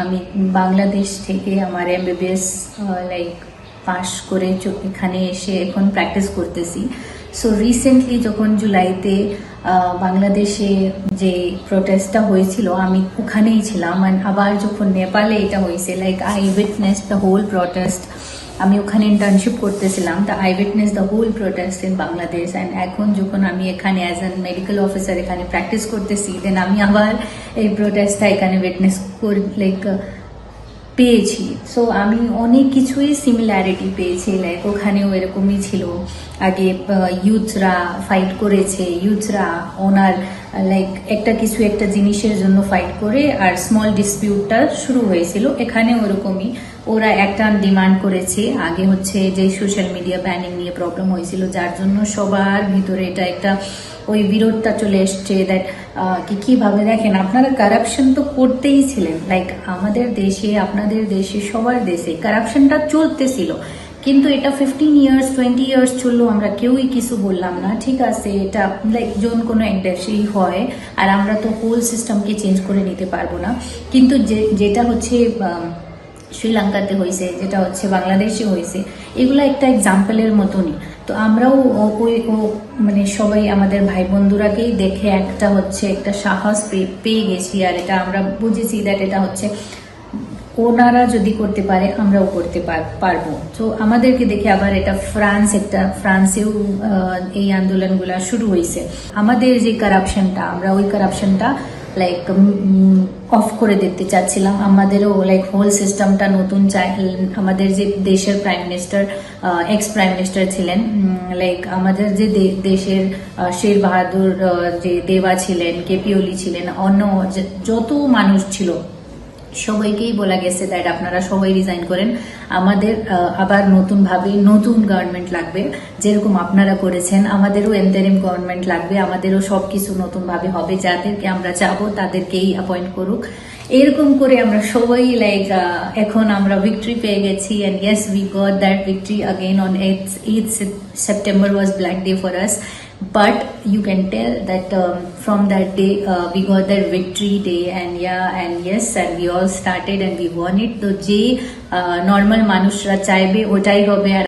আমি বাংলাদেশ থেকে আমার এমবিবিএস লাইক পাশ করে এখানে এসে এখন প্র্যাকটিস করতেছি। সো রিসেন্টলি যখন জুলাইতে বাংলাদেশে যে প্রোটেস্টটা হয়েছিল, আমি ওখানেই ছিলাম। আবার যখন নেপালে এটা হয়েছে like I witness the whole protest আমি ওখানে ইন্টার্নশিপ করতেছিলাম, তা I witness the whole protest in Bangladesh and এখন যখন আমি এখানে অ্যাজ অ্যান মেডিকেল অফিসার এখানে প্র্যাকটিস করতেছি দেন আমি আবার এই প্রোটেস্টটা এখানে উইটনেস কর লাইক পেয়েছি। সো আমি অনেক কিছুই সিমিলারিটি পেয়েছি লাইক ওখানেও এরকমই ছিল। আগে ইউথরা ফাইট করেছে ইউথরা ওনার লাইক একটা কিছু একটা জিনিসের জন্য ফাইট করে, আর স্মল ডিসপিউটটা শুরু হয়েছিল। এখানেও ওরকমই ওরা একটা ডিমান্ড করেছে। আগে হচ্ছে যে সোশ্যাল মিডিয়া ব্যানিং নিয়ে প্রবলেম হয়েছিল, যার জন্য সবার ভিতরে এটা একটা ওই বিরোধটা চলে এসছে দ্যাট কি, কীভাবে দেখেন, আপনারা কারাপশন তো করতেই ছিলেন। লাইক আমাদের দেশে, আপনাদের দেশে, সবার দেশে কারাপশনটা চলতেছিল। কিন্তু এটা ফিফটিন ইয়ার্স টোয়েন্টি ইয়ার্স চলল, আমরা কেউই কিছু বললাম না। ঠিক আছে, এটা লাইক জন কোনো একটা সেই হয়, আর আমরা তো হোল সিস্টেমকে চেঞ্জ করে নিতে পারব না। কিন্তু যে, যেটা হচ্ছে শ্রীলঙ্কাতে হয়েছে যেটা হচ্ছে বাংলাদেশে হয়েছে এগুলো একটা এক্সাম্পলের মতনই। তো আমরাও ওই মানে সবাই আমাদের ভাই বন্ধুরাকেই দেখে একটা হচ্ছে একটা সাহস পেয়ে গেছি, আর এটা আমরা বুঝেছি দ্যাট এটা হচ্ছে ওনারা যদি করতে পারে, আমরাও করতে পার- পারব। তো আমাদেরকে দেখে আবার এটা ফ্রান্স একটা, ফ্রান্সেও এই আন্দোলনগুলা শুরু হয়েছে আমাদের যে কারাপশনটা আমরা ওই কারাপশনটা লাইক অফ করে দেখতে চাচ্ছিলাম। আমাদেরও লাইক হোল সিস্টেমটা নতুন চাই, আমাদের যে দেশের prime minister ex prime minister ছিলেন লাইক আমাদের যে দেশের শের বাহাদুর যে দেবা ছিলেন কেপি ওলি ছিলেন, অন্য যত মানুষ ছিল সবাইকেই বলা গেছে দ্যাট আপনারা সবাই রিজাইন করেন। আমাদের আবার নতুন ভাবে নতুন গভর্নমেন্ট লাগবে, যেরকম আপনারা করেছেন। আমাদেরও এন্টারিম গভর্নমেন্ট লাগবে, আমাদেরও সবকিছু নতুন ভাবে হবে। যাদেরকে আমরা চাবো তাদেরকেই অ্যাপয়েন্ট করুক। এরকম করে আমরা সবাই লাইক এখন আমরা ভিক্টরি পেয়ে গেছি and yes we got that victory again on eight eight September was black day for us but you can tell that um, from that day uh, we got that victory day and yeah and yes and we all started and we won it তো যে normal মানুষরা চাইবে ওটাই হবে আর